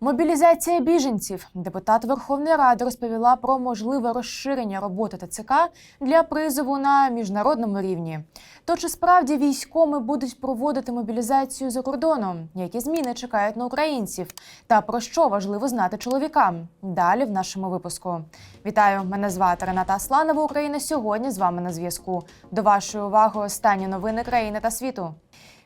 Мобілізація біженців. Депутат Верховної Ради розповіла про можливе розширення роботи ТЦК для призову на міжнародному рівні. То чи справді військоми будуть проводити мобілізацію за кордоном? Які зміни чекають на українців? Та про що важливо знати чоловікам? Далі в нашому випуску. Вітаю! Мене звати Рената Асланова. Україна сьогодні з вами на зв'язку. До вашої уваги останні новини країни та світу.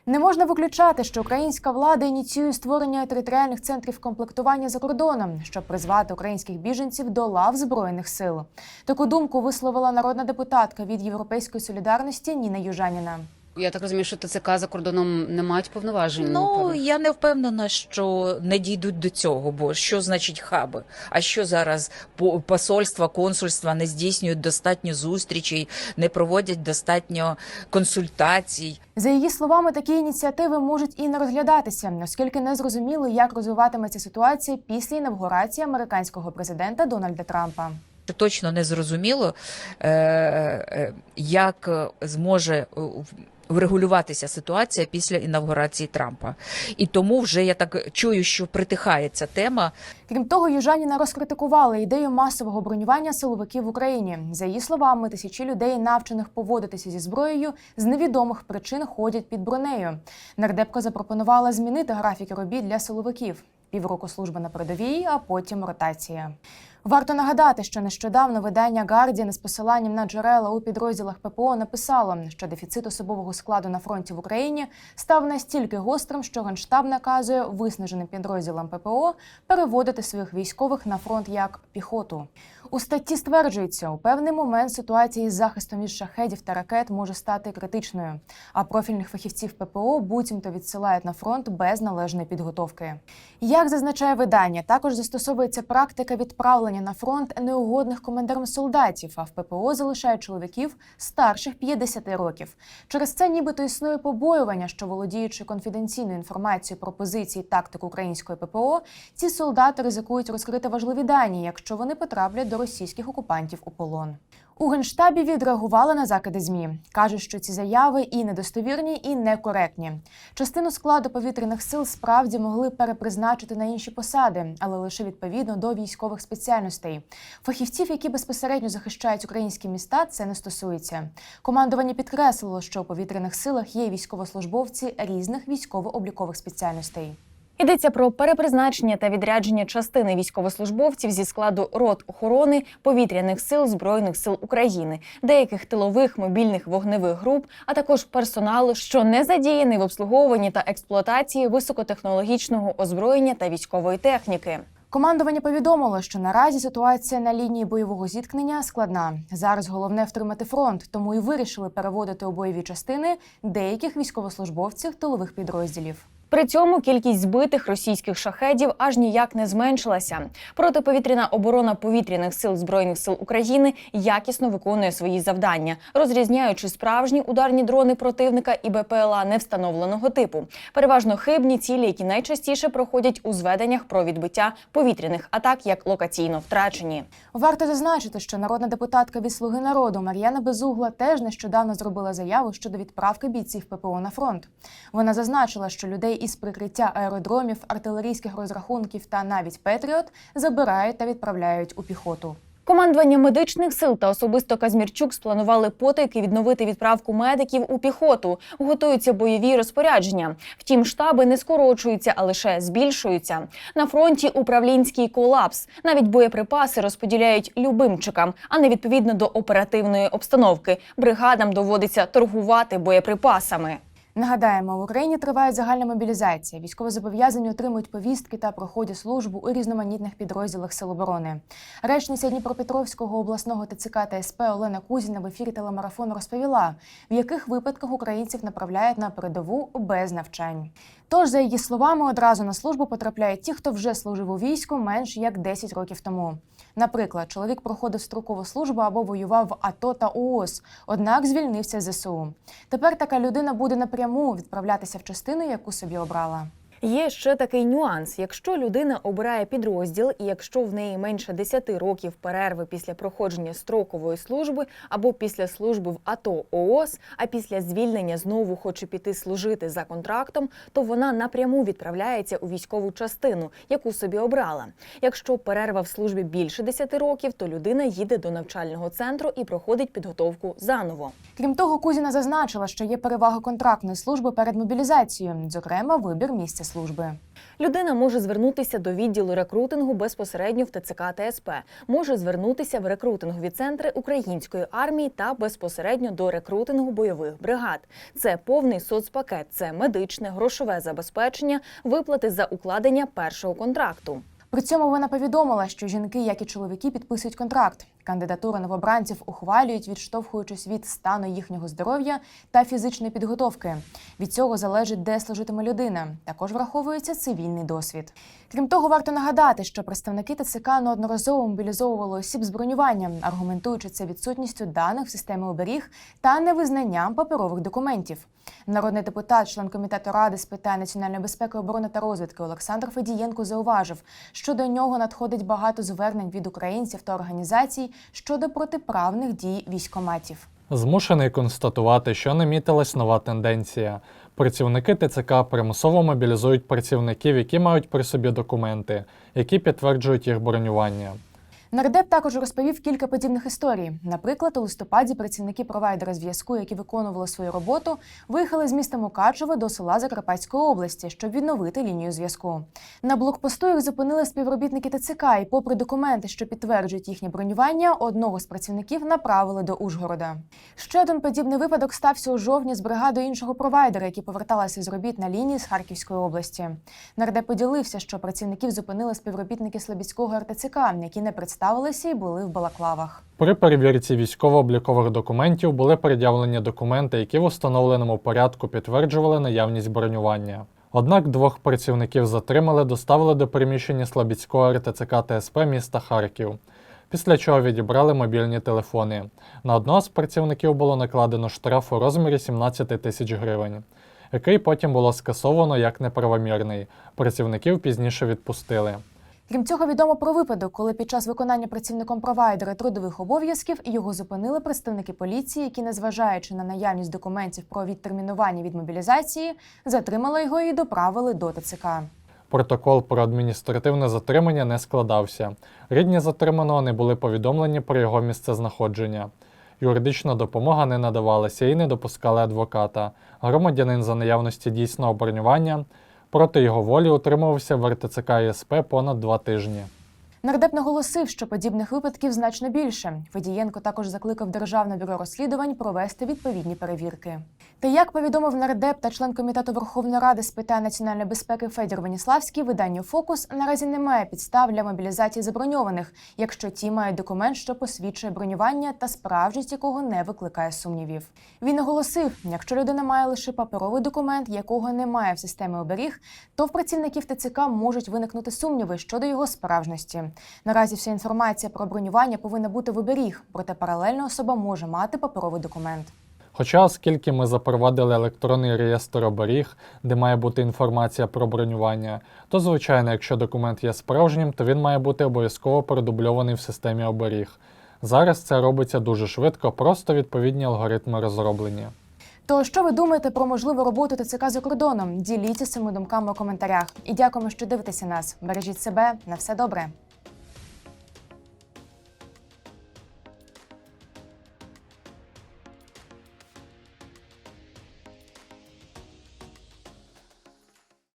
Не можна виключати, що українська влада ініціює створення територіальних центрів комплектування за кордоном, щоб призвати українських біженців до лав збройних сил. Таку думку висловила народна депутатка від Європейської солідарності Ніна Южаніна. Я так розумію, що ТЦК за кордоном не мають повноважень. Ну я не впевнена, що не дійдуть до цього, бо що значить хаби? А що зараз по- посольства, консульства не здійснюють достатньо зустрічей, не проводять достатньо консультацій? За її словами, такі ініціативи можуть і не розглядатися, оскільки не зрозуміло, як розвиватиметься ситуація після інавгурації американського президента Дональда Трампа. Точно не зрозуміло, е, е, як е, зможе в- врегулюватися ситуація після інавгурації Трампа. І тому вже я так чую, що притихає ця тема. Крім того, Южаніна розкритикувала ідею масового бронювання силовиків в Україні. За її словами, тисячі людей, навчених поводитися зі зброєю, з невідомих причин ходять під бронею. Нардепка запропонувала змінити графіки робіт для силовиків. Півроку служби на передовій, а потім ротація. Варто нагадати, що нещодавно видання Guardian з посиланням на джерела у підрозділах ППО написало, що дефіцит особового складу на фронті в Україні став настільки гострим, що Генштаб наказує виснаженим підрозділам ППО переводити своїх військових на фронт як піхоту. У статті стверджується, у певний момент ситуація із захистом від шахедів та ракет може стати критичною, а профільних фахівців ППО буцімто відсилають на фронт без належної підготовки. Як зазначає видання, також застосовується практика відправлення на фронт неугодних командирам солдатів, а в ППО залишають чоловіків старших 50 років. Через це нібито існує побоювання, що володіючи конфіденційною інформацією про позиції тактик української ППО, ці солдати ризикують розкрити важливі дані, якщо вони потраплять до російських окупантів у полон. У генштабі відреагували на закиди змі. кажуть, що ці заяви і недостовірні, і некоректні. Частину складу повітряних сил справді могли перепризначити на інші посади, але лише відповідно до військових спеціальностей. Фахівців, які безпосередньо захищають українські міста, це не стосується. Командування підкреслило, що у повітряних силах є військовослужбовці різних військово-облікових спеціальностей. Йдеться про перепризначення та відрядження частини військовослужбовців зі складу рот охорони повітряних сил збройних сил України, деяких тилових мобільних вогневих груп, а також персоналу, що не задіяний в обслуговуванні та експлуатації високотехнологічного озброєння та військової техніки. Командування повідомило, що наразі ситуація на лінії бойового зіткнення складна. Зараз головне втримати фронт, тому і вирішили переводити у бойові частини деяких військовослужбовців тилових підрозділів. При цьому кількість збитих російських шахедів аж ніяк не зменшилася. Протиповітряна оборона повітряних сил збройних сил України якісно виконує свої завдання, розрізняючи справжні ударні дрони противника і БПЛА невстановленого типу, переважно хибні цілі, які найчастіше проходять у зведеннях про відбиття повітряних атак як локаційно втрачені. Варто зазначити, що народна депутатка від Слуги народу Мар'яна Безугла теж нещодавно зробила заяву щодо відправки бійців ППО на фронт. Вона зазначила, що людей із прикриття аеродромів, артилерійських розрахунків та навіть Петріот забирають та відправляють у піхоту. Командування медичних сил та особисто Казмірчук спланували потайки відновити відправку медиків у піхоту. Готуються бойові розпорядження. Втім, штаби не скорочуються, а лише збільшуються. На фронті управлінський колапс. Навіть боєприпаси розподіляють любимчикам, а не відповідно до оперативної обстановки. Бригадам доводиться торгувати боєприпасами. Нагадаємо, в Україні триває загальна мобілізація. Військовозобов'язані отримують повістки та проходять службу у різноманітних підрозділах Сил оборони. Речниця Дніпропетровського обласного ТЦК та СП Олена Кузіна в ефірі телемарафону розповіла, в яких випадках українців направляють на передову без навчань. Тож, за її словами, одразу на службу потрапляють ті, хто вже служив у війську менш як 10 років тому. Наприклад, чоловік проходив строкову службу або воював в АТО та ООС, однак звільнився з ЗСУ. Тепер така людина буде напряму відправлятися в частину, яку собі обрала. Є ще такий нюанс: якщо людина обирає підрозділ, і якщо в неї менше 10 років перерви після проходження строкової служби або після служби в АТО ООС, а після звільнення знову хоче піти служити за контрактом, то вона напряму відправляється у військову частину, яку собі обрала. Якщо перерва в службі більше 10 років, то людина їде до навчального центру і проходить підготовку заново. Крім того, Кузіна зазначила, що є перевага контрактної служби перед мобілізацією, зокрема, вибір місця служби. Людина може звернутися до відділу рекрутингу безпосередньо в ТЦК та СП, може звернутися в рекрутингові центри української армії та безпосередньо до рекрутингу бойових бригад. Це повний соцпакет, це медичне, грошове забезпечення, виплати за укладення першого контракту. При цьому вона повідомила, що жінки, як і чоловіки, підписують контракт. Кандидатури новобранців ухвалюють, відштовхуючись від стану їхнього здоров'я та фізичної підготовки. Від цього залежить, де служитиме людина. Також враховується цивільний досвід. Крім того, варто нагадати, що представники ТЦК неодноразово мобілізовували осіб з бронюванням, аргументуючи це відсутністю даних в системі оберіг та невизнанням паперових документів. Народний депутат, член комітету ради з питань національної безпеки, оборони та розвідки Олександр Федієнко зауважив, що до нього надходить багато звернень від українців та організацій щодо протиправних дій військоматів. Змушений констатувати, що намітилась нова тенденція. Працівники ТЦК примусово мобілізують працівників, які мають при собі документи, які підтверджують їх бронювання. Нардеп також розповів кілька подібних історій. Наприклад, у листопаді працівники провайдера зв'язку, які виконували свою роботу, виїхали з міста Мукачево до села Закарпатської області, щоб відновити лінію зв'язку. На блокпосту їх зупинили співробітники ТЦК, і, попри документи, що підтверджують їхнє бронювання, одного з працівників направили до Ужгорода. Ще один подібний випадок стався у жовтні з бригадою іншого провайдера, які поверталися з робіт на лінії з Харківської області. Нардеп поділився, що працівників зупинили співробітники Слобідського РТЦК, які не представилися і були в балаклавах. При перевірці військово-облікових документів були пред'явлені документи, які в установленому порядку підтверджували наявність бронювання. Однак двох працівників затримали, доставили до приміщення Слобідського РТЦК ТСП міста Харків, після чого відібрали мобільні телефони. На одного з працівників було накладено штраф у розмірі 17 тисяч гривень, який потім було скасовано як неправомірний. Працівників пізніше відпустили. Крім цього, відомо про випадок, коли під час виконання працівником провайдера трудових обов'язків його зупинили представники поліції, які, незважаючи на наявність документів про відтермінування від мобілізації, затримали його і доправили до ТЦК. Протокол про адміністративне затримання не складався. Рідні затриманого не були повідомлені про його місцезнаходження. Юридична допомога не надавалася і не допускали адвоката. Громадянин за наявності дійсного бронювання проти його волі утримувався в РТЦК і СП понад два тижні. Нардеп наголосив, що подібних випадків значно більше. Федієнко також закликав Державне бюро розслідувань провести відповідні перевірки. Та як повідомив нардеп та член комітету Верховної Ради з питань національної безпеки Федір Веніславський, виданню Фокус наразі немає підстав для мобілізації заброньованих, якщо ті мають документ, що посвідчує бронювання та справжність якого не викликає сумнівів. Він наголосив, якщо людина має лише паперовий документ, якого немає в системі оберіг, то в працівників ТЦК можуть виникнути сумніви щодо його справжності. Наразі вся інформація про бронювання повинна бути в оберіг, проте паралельно особа може мати паперовий документ. Хоча, оскільки ми запровадили електронний реєстр оберіг, де має бути інформація про бронювання, то звичайно, якщо документ є справжнім, то він має бути обов'язково продубльований в системі оберіг. Зараз це робиться дуже швидко, просто відповідні алгоритми розроблені. То що ви думаєте про можливу роботу ТЦК за кордоном? Діліться цими думками у коментарях. І дякуємо, що дивитеся нас. Бережіть себе на все добре.